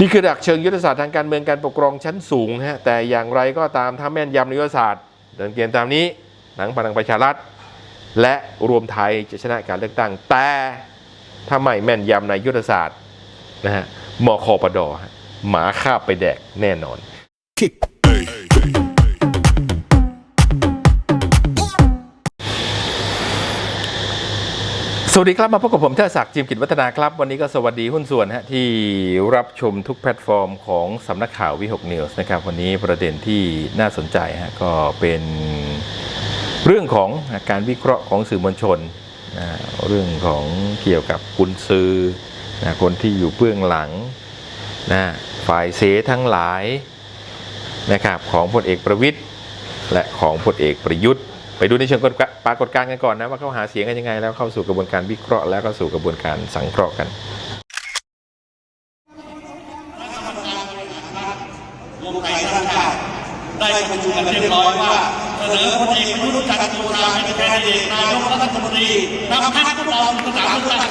นี่คือดักเชิงยุทธศาสตร์ทางการเมืองการปกครองชั้นสูงฮะแต่อย่างไรก็ตามถ้าแม่นยำในยุทธศาสตร์เดินเกมตามนี้หนังพลังประชารัฐ และรวมไทยจะชนะการเลือกตั้ง แต่ถ้าไม่แม่นยำในยุทธศาสตร์นะฮะมคอปดอหมาคาบไปแดกแน่นอน สวัสดีครับมาพบกับผมเทศศักดิ์จิมกิจวัฒนาครับ วันนี้ก็สวัสดีหุ้นส่วนฮะที่รับชมทุกแพลตฟอร์มของสำนักข่าววิหกนิวส์นะครับวันนี้ประเด็นที่น่าสนใจฮะก็เป็นเรื่องของการวิเคราะห์ของสื่อมวลชนนะเรื่องของเกี่ยวกับกุญซือนะคนที่อยู่เบื้องหลังนะฝ่ายเสทั้งหลายนะครับของพลเอกประวิทย์และของพลเอกประยุทธ์ ไปดูในเชิงปรากฏการณ์กันก่อนนะว่าเขาหาเสียงกันยังไง แล้วเข้าสู่กระบวนการวิเคราะห์แล้วก็สู่กระบวนการสังเคราะห์กันรวมไทยสร้างชาติได้ประชุมกันเรียบร้อยว่าเสนอพลเอกประยุทธ์จันทร์โอชาเป็นแคนดิเดตนายกรัฐมนตรีนำพรรคพวกเราสนามเลือกตั้ง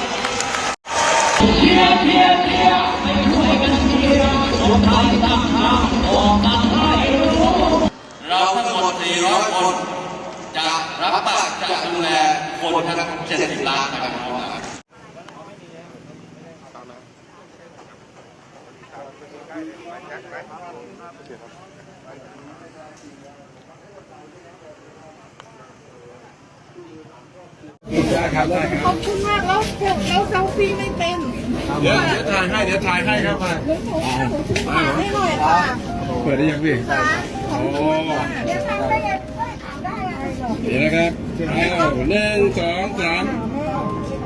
เราทั้งหมด400คน รับปากจะดูแลคนทั้ง70 ล้านนะครับพี่น้องครับขอบคุณมากแล้วแล้วเซลฟี่ไม่เป็นเดี๋ยวเดี๋ยวถ่ายให้เดี๋ยวถ่ายให้ครับมาหนูหนูหนูฝากให้หน่อยค่ะเปิดได้ยังพี่ค่ะขอ อะไรหรอเดี๋ยวนะครับเอาหนึ่งสองสาม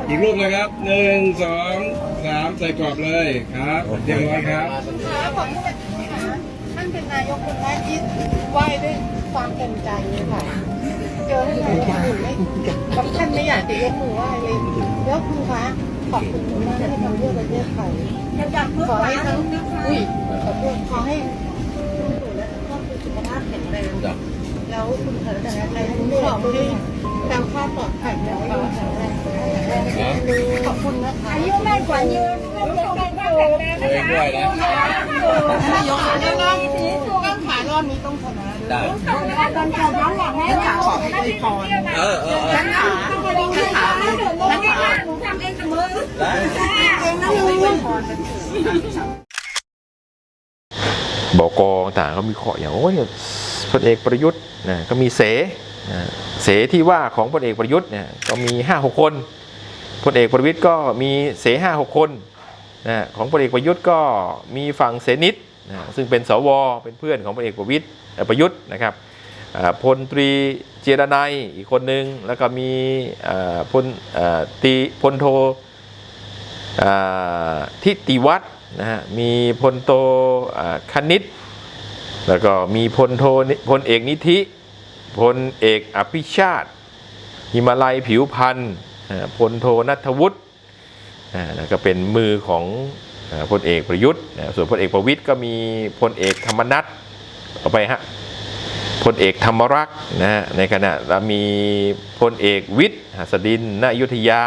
อีกรูปนะครับหนึ่งสองสามใส่กรอบเลยครับเรียบร้อยครับค่ะขอบคุณค่ะท่านเป็นนายกคนแรกที่ไหว้ด้วยความเต็มใจเลยค่ะเจอท่านนายกคนอื่นไม่บางท่านไม่อยากจะยกมือไหว้เลยแล้วคุณคะขอบคุณมากที่ทำเพื่อประเทศไทยขอให้ทั้งอุ้ยขอโทษขอให้คุณปู่และครอบครัวสุขภาพแข็งแรง แล้วคุณเธอจะอะไรคุณขอให้แคล้วคลาดปลอดภัยแล้วก็แข็งแรงขอบคุณนะคะอายุไม่กว่ายืนไม่ต้องแข็งแรงนะเองด้วยนะนายกขาแน่นอนต้องขารอบนี้ต้องชนะได้ตอนการย้อนหลังแม่ขาขอให้อวยพรเออเออเออท่านขาท่านขาท่านขาหนูทำเองกับมือได้เองนะอวย บกต่างก็มีข้ออย่างโอ้ยพลเอกประยุทธ์นะก็มีเสเสที่ว่าของพลเอกประยุทธ์เนี่ยก็มี5้าหคนพลเอกประวิทย์ก็มีเสห้าหกคนนะของพลเอกประยุทธ์ก็มีฝั่งเสนิดนะซึ่งเป็นสวเป็นเพื่อนของพลเอกประวิทย์ประยุทธ์นะครับพลตรีเจรนัยอีกคนนึงแล้วก็มีพลตีพลโททิติวัฒน นะฮะมีพลโตคณิต แล้วก็มีพลโทพลเอกนิธิพลเอกอภิชาติหิมาลัยผิวพันธ์พลโทนัทวุฒิแล้วก็เป็นมือของพลเอกประยุทธ์ส่วนพลเอกประวิทย์ก็มีพลเอกธรรมนัฐเอาไปฮะพลเอกธรรมรักษ์นะฮะในขณะเรามีพลเอกวิทย์หัสดินณอยุทธยา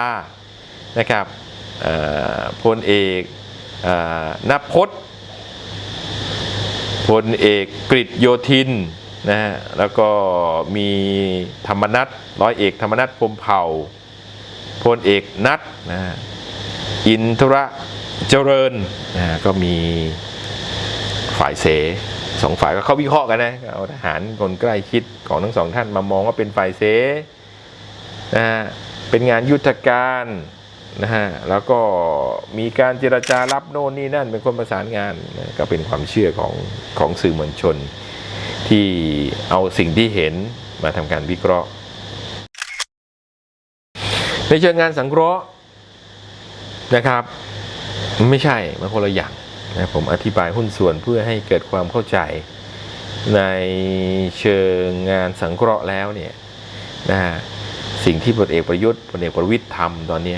นะครับพลเอก นพจน์พลเอกกฤษโยธินนะฮะแล้วก็มีธรรมนัฐร้อยเอกธรรมนัฐพมเผ่าพลเอกนัทนะอินทระเจริญนะก็มีฝ่ายเสสองฝ่ายก็เข้าวิเคราะห์กันนะเอาทหารคนใกล้ชิดของทั้งสองท่านมามองว่าเป็นฝ่ายเสนะเป็นงานยุทธการ นะฮะแล้วก็มีการเจรจารับโน่นนี่นั่นเป็นคนประสานงานนะก็เป็นความเชื่อของของสื่อมวลชน ที่เอาสิ่งที่เห็นมาทำการวิเคราะห์ ในเชิงงานสังเคราะห์นะครับ ไม่ใช่มันคนละอย่างนะผมอธิบายหุ้นส่วนเพื่อให้เกิดความเข้าใจในเชิงงานสังเคราะห์แล้วเนี่ยนะฮะสิ่งที่พลเอกประยุทธ์พลเอกประวิทย์ทำตอนนี้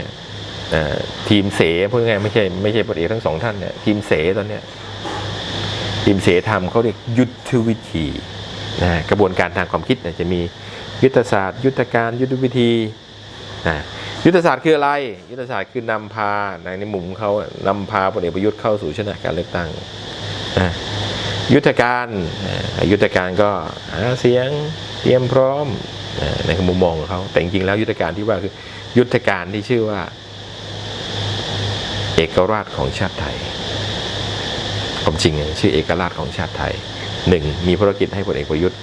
ทีมเสพูดง่ายไม่ใช่ไม่ใช่พลเอกทั้งสองท่านเนี่ยทีมเสตอนเนี้ยทีมเสทำเขาเรียกยุทธวิธีนะกระบวนการทางความคิดเนี่ยจะมียุทธศาสตร์ ยุทธการยุทธวิธีนะยุทธศาสตร์คืออะไร ยุทธศาสตร์คือนำพาในในมุมเขาอะนำพาพลเอกประยุทธ์เข้าสู่ชนะการเลือกตั้งนะยุทธการยุทธการก็หาเสียงเตรียมพร้อมในมุมมองของเขาแต่จริงๆแล้วยุทธการที่ว่าคือยุทธการที่ชื่อว่า เอกราชของชาติไทยความจริงชื่อเอกราชของชาติไทยหนึ่งมีภารกิจให้พลเอกประยุทธ์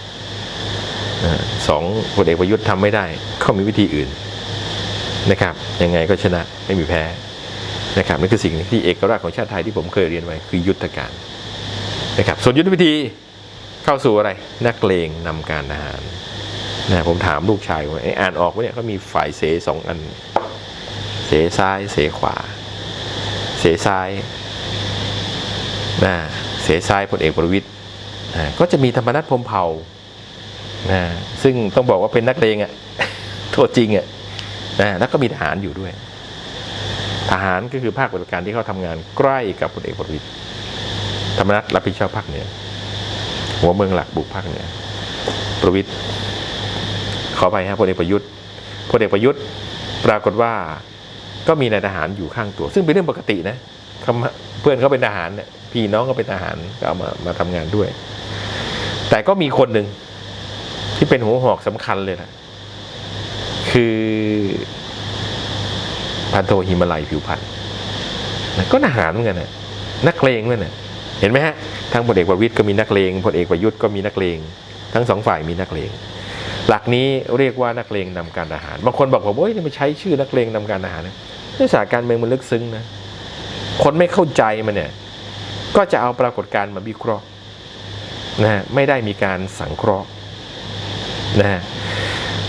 สองพลเอกประยุทธ์ทำไม่ได้เขามีวิธีอื่นนะครับยังไงก็ชนะไม่มีแพ้นะครับนั่นคือสิ่งที่เอกราชของชาติไทยที่ผมเคยเรียนไว้คือยุทธการนะครับส่วนยุทธวิธีเข้าสู่อะไรนักเลงนำการทหารนะผมถามลูกชายว่าอ่านออกไหมเนี่ยเขามีฝ่ายเสสองอัน เสซ้ายเสขวา สซ้ายนะเสซ้ายพลเอกประวิตยนะก็จะมีธรรมนัฐพรมเผ่านะซึ่งต้องบอกว่าเป็นนักเลงอะ่ะโทษจริงอะ่ะนะแล้วก็มีทหารอยู่ด้วย ทหารก็คือภาคปฏิบัติการที่เขาทำงานใกล้กับพลเอกประวิตยธรรมนัฐรับผิดชอบภาคเหนือหัวเมืองหลักบุกภาคเหนือประวิตยขอไปฮะพลเอกประยุทธ์พลเอกประยุทธ์ปรากฏว่า ก็มีนายทหารอยู่ข้างตัว ซึ่งเป็นเรื่องปกตินะเพื่อนเขาเป็นทหารเนี่ยพี่น้องก็เป็นทหารก็เอามามาทำงานด้วย แต่ก็มีคนหนึ่งที่เป็นหัวหอกสำคัญเลยนะคือพันโทหิมาลัยผิวพันธ์ก็ทหารเหมือนกันนะนักเลงด้วยนะเห็นไหมฮะทั้งพลเอกประวิตยก็มีนักเลงพลเอกประยุทธ์ก็มีนักเลง ทั้งสองฝ่ายมีนักเลง หลักนี้เรียกว่านักเลงนำการทหาร บางคนบอกว่าโอ้ยนี่ไม่ใช้ชื่อนักเลงนำการทหารนะ เรื่องสารการเมืองมันลึกซึ้งนะ คนไม่เข้าใจมันเนี่ย ก็จะเอาปรากฏการณ์มาวิเคราะห์นะฮะไม่ได้มีการสังเคราะห์นะฮะ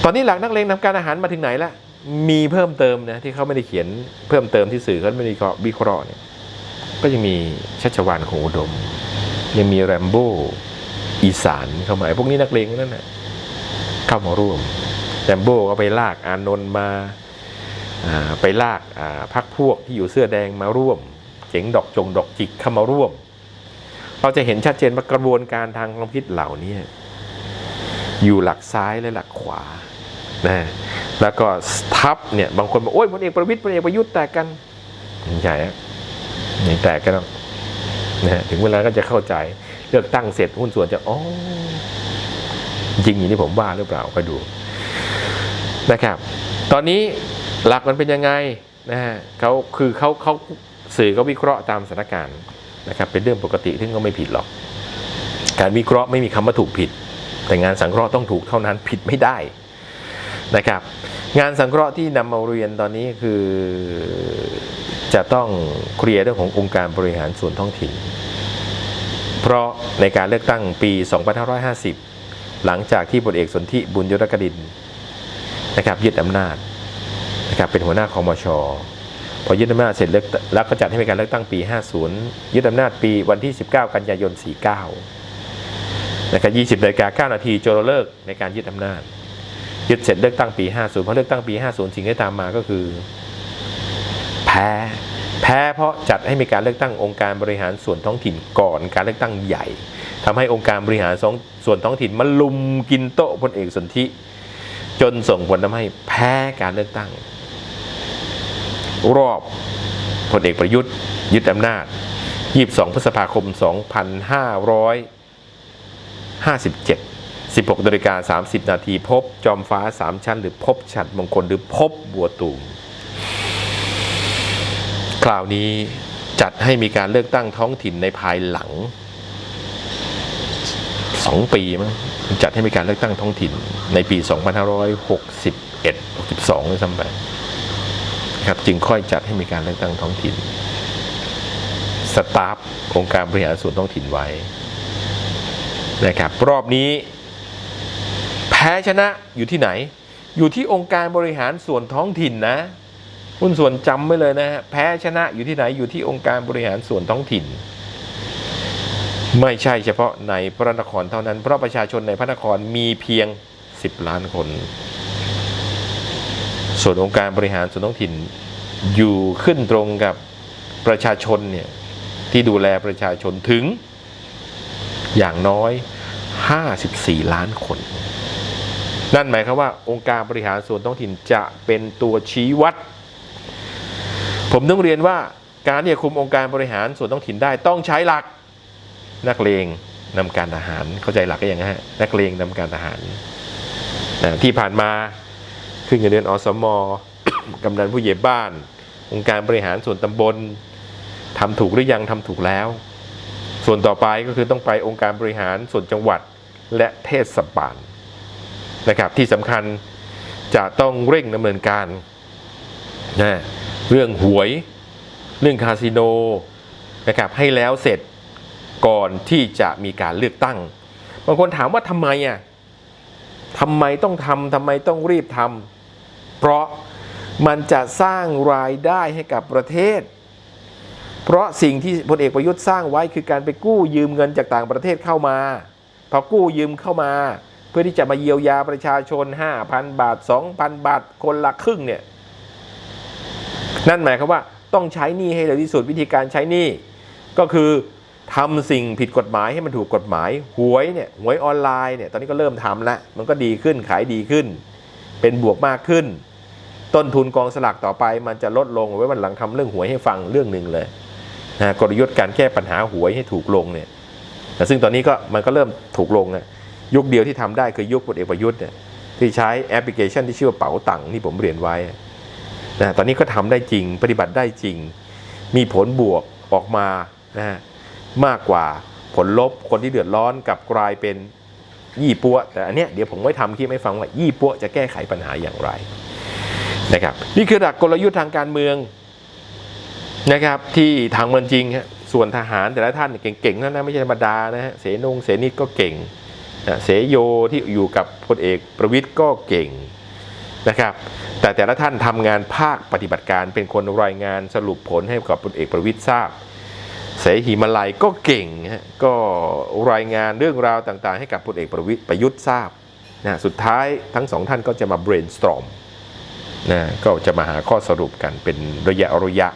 ตอนนี้หลักนักเลงนำการอาหารมาถึงไหนละมีเพิ่มเติมนะที่เขาไม่ได้เขียนเพิ่มเติมที่สื่อเขาไม่ได้วิเคราะห์เนี่ยก็ยังมีชัชวานคงอุดม ยังมีแรมโบ้อีสานเข้ามาพวกนี้นักเลงทั้งนั่นนะเข้ามาร่วมแรมโบ้ก็ไปลากอานนท์มา ไปลากพักพวกที่อยู่เสื้อแดงมาร่วม เจ๋งดอกจงดอกจิกเข้ามาร่วม เราจะเห็นชัดเจนว่ากระบวนการทางความคิดเหล่านี้อยู่หลักซ้ายและหลักขวานะแล้วก็ทับเนี่ยบางคนบอกโอ้ยพลเอกประวิตยพลเอกประยุทธ์แตกกันไม่ใช่ฮะไม่แตกกันหรอกนะฮะถึงเวลาก็จะเข้าใจเลือกตั้งเสร็จหุ้นส่วนจะอ๋อจริงอย่างที่ผมว่าหรือเปล่าก็ดูนะครับ ตอนนี้ หลักมันเป็นยังไงนะฮะเขาคือเขาเขาสื่อเขาวิเคราะห์ตามสถานการณ์นะครับเป็นเรื่องปกติซึ่งก็ไม่ผิดหรอก การวิเคราะห์ไม่มีคำว่าถูกผิด แต่งานสังเคราะห์ต้องถูกเท่านั้นผิดไม่ได้นะครับ งานสังเคราะห์ที่นำมาเรียนตอนนี้คือจะต้องเคลียร์เรื่องขององค์การบริหารส่วนท้องถิ่น เพราะในการเลือกตั้งปี 2550 หลังจากที่พลเอกสนธิบุญยรกดินนะครับยึดอำนาจ นะครับเป็นหัวหน้าคอมชพอยึดอำนาจเสร็จเลือกแล้วก็จัดให้มีการเลือกตั้งปี 50 ยึดอำนาจปีวันที่ 19 กันยายน 49 นะครับ 20นาฬิกา9นาทีโจรเลิกในการยึดอำนาจ ยึดเสร็จเลือกตั้งปี 50เพราะเลือกตั้งปี 50สิ่งที่ตามมาก็คือ แพ้ แพ้เพราะจัดให้มีการเลือกตั้งองค์การบริหารส่วนท้องถิ่นก่อนการเลือกตั้งใหญ่ทำให้องค์การบริหารส่วนท้องถิ่นมันลุมกินโต๊ะพลเอกสนธิจนส่งผลทำให้แพ้การเลือกตั้ง รอบพลเอกประยุทธ์ ยึดอำนาจ 22 พฤษภาคม 2557 16นาฬิกา30 นาทีพบ จอมฟ้า 3 ชั้น หรือพบฉัดมงคลหรือพบบัวตูมคราวนี้จัดให้มีการเลือกตั้งท้องถิ่นในภายหลัง 2 ปีมั้งจัดให้มีการเลือกตั้งท้องถิ่นในปี 2561 62ด้วยซ้ำไป ครับจึงค่อยจัดให้มีการเลือกตั้งท้องถิ่นสตาฟองค์การบริหารส่วนท้องถิ่นไว้นะครับรอบนี้ แพ้ชนะอยู่ที่ไหน อยู่ที่องค์การบริหารส่วนท้องถิ่นนะหุ้นส่วนจำไว้เลยนะฮะแพ้ชนะอยู่ที่ไหนอยู่ที่องค์การบริหารส่วนท้องถิ่น ไม่ใช่เฉพาะในพระนครเท่านั้นเพราะประชาชนในพระนครมีเพียง 10 ล้านคน ส่วนองค์การบริหารส่วนท้องถิ่นอยู่ขึ้นตรงกับประชาชนเนี่ยที่ดูแลประชาชนถึงอย่างน้อย 54 ล้านคน นั่นหมายความว่าองค์การบริหารส่วนท้องถิ่นจะเป็นตัวชี้วัด ผมต้องเรียนว่าการที่จะคุมองค์การบริหารส่วนท้องถิ่นได้ต้องใช้หลักนักเลงนำการทหารเข้าใจหลักก็อย่างนั้นฮะนักเลงนำการทหารที่ผ่านมา ขึ้นเงินเดือนอสมกำนันผู้ใหญ่บ้าน องค์การบริหารส่วนตำบลทำถูกหรือยังทำถูกแล้ว ส่วนต่อไปก็คือต้องไปองค์การบริหารส่วนจังหวัดและเทศบาลนะครับที่สำคัญจะต้องเร่งดำเนินการนะเรื่องหวย เรื่องคาสิโนนะครับให้แล้วเสร็จก่อนที่จะมีการเลือกตั้ง บางคนถามว่าทำไมอะทำไมต้องทำทำไมต้องรีบทำ เพราะมันจะสร้างรายได้ให้กับประเทศ เพราะสิ่งที่พลเอกประยุทธ์สร้างไว้คือการไปกู้ยืมเงินจากต่างประเทศเข้ามา พอกู้ยืมเข้ามา เพื่อที่จะมาเยียวยาประชาชน 5,000 บาท 2,000 บาท คนละครึ่งเนี่ย นั่นหมายความว่าต้องใช้หนี้ให้เร็วที่สุดวิธีการใช้หนี้ก็คือทำสิ่งผิดกฎหมายให้มันถูกกฎหมาย หวยเนี่ยหวยออนไลน์เนี่ยตอนนี้ก็เริ่มทำแล้วมันก็ดีขึ้นขายดีขึ้น เป็นบวกมากขึ้น ต้นทุนกองสลากต่อไปมันจะลดลงไว้วันหลังทำเรื่องหวยให้ฟังเรื่องหนึ่งเลยนะกลยุทธ์การแก้ปัญหาหวยให้ถูกลงเนี่ยซึ่งตอนนี้ก็มันก็เริ่มถูกลงนะยุคเดียวที่ทำได้คือยุคพลเอกประยุทธ์เนี่ยที่ใช้แอปพลิเคชันที่ชื่อว่าเป๋าตังค์ที่ผมเรียนไว้นะตอนนี้ก็ทำได้จริงปฏิบัติได้จริง มีผลบวกออกมานะมากกว่าผลลบคนที่เดือดร้อนกลับกลายเป็น ยี่ปัวแต่อันเนี้ยเดี๋ยวผมไว้ทำคลิปให้ฟังว่ายี่ปัวจะแก้ไขปัญหาอย่างไรนะครับนี่คือหลักกลยุทธ์ทางการเมืองนะครับที่ทางมันจริงฮะส่วนทหารแต่ละท่านเก่งๆนั่นนะไม่ใช่ธรรมดานะฮะเสนงเสนิดก็เก่งนะเสโยที่อยู่กับพลเอกประวิตยก็เก่งนะครับแต่แต่ละท่านทำงานภาคปฏิบัติการเป็นคนรายงานสรุปผลให้กับพลเอกประวิตยทราบ เสหิมาลัยก็เก่งฮะก็รายงานเรื่องราวต่างๆ ให้กับพลเอกประวิตยประยุทธ์ทราบนะสุดท้ายทั้งสองท่านก็จะมา brainstorm นะก็จะมาหาข้อสรุปกันเป็นระยะระยะ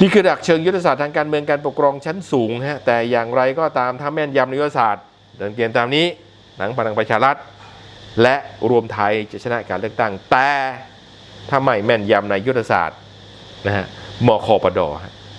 นี่คือหลักเชิงยุทธศาสตร์ทางการเมืองการปกครองชั้นสูงฮะแต่อย่างไรก็ตามถ้าแม่นยำในยุทธศาสตร์เดินเกณฑ์ตามนี้หนังพลังประชารัฐ และรวมไทยจะชนะการเลือกตั้ง แต่ถ้าไม่แม่นยำในยุทธศาสตร์นะฮะมคอปดฮะ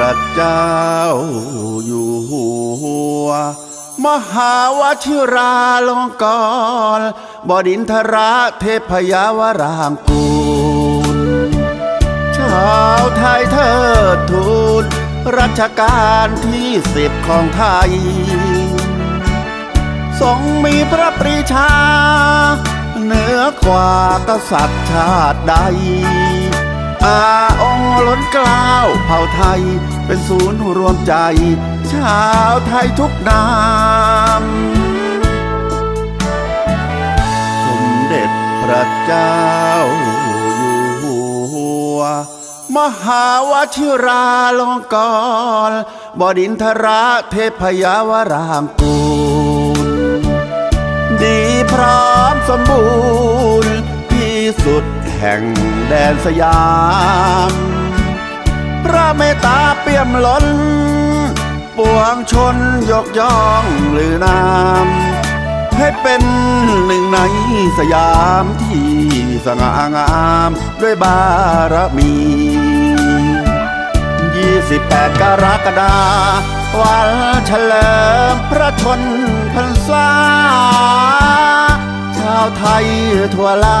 ระเจ้าอยู่หัว มหาวชิราลงกรณบดินทราเทพยาวรางกูลชาวไทยเทิดทูนรัชกาลที่สิบของไทย ทรงมีพระปรีชา เหนือกว่ากษัตริย์ชาติใด อาองค์ล้นกล้าวเผ่าไทย เป็นศูนย์รวมใจ ชาวไทยทุกนามสมเด็จพระเจ้าอยู่หัว มหาวชิราลงกรณบดินทราเทพยาวรางกูล ดีพร้อมสมบูรณ์ที่สุดแห่ง แดนสยาม พระเมตตาเปี่ยมล้น ปวงชนยกย่องลือนามให้เป็นหนึ่งในสยามที่สง่างามด้วยบารมี 28 กรกฎาวันเฉลิมพระชนพรรษา ชาวไทยทั่วลา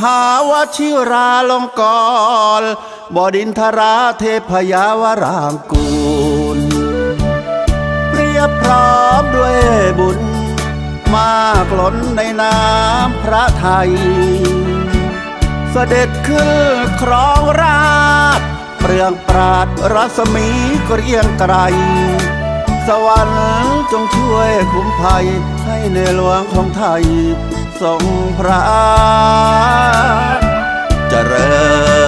หาวชิราลงกรบดินทราเทพยาวรางกูลเปรียบพร้อมด้วยบุญ มากล้นในน้ำพระไทย เสด็จขึ้นครองราชเปลืองปราดรัศมีเกรียงไกรสวรรค์จงช่วยคุ้มภัยให้ในหลวงของไทย ทรงพระเจริญ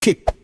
kick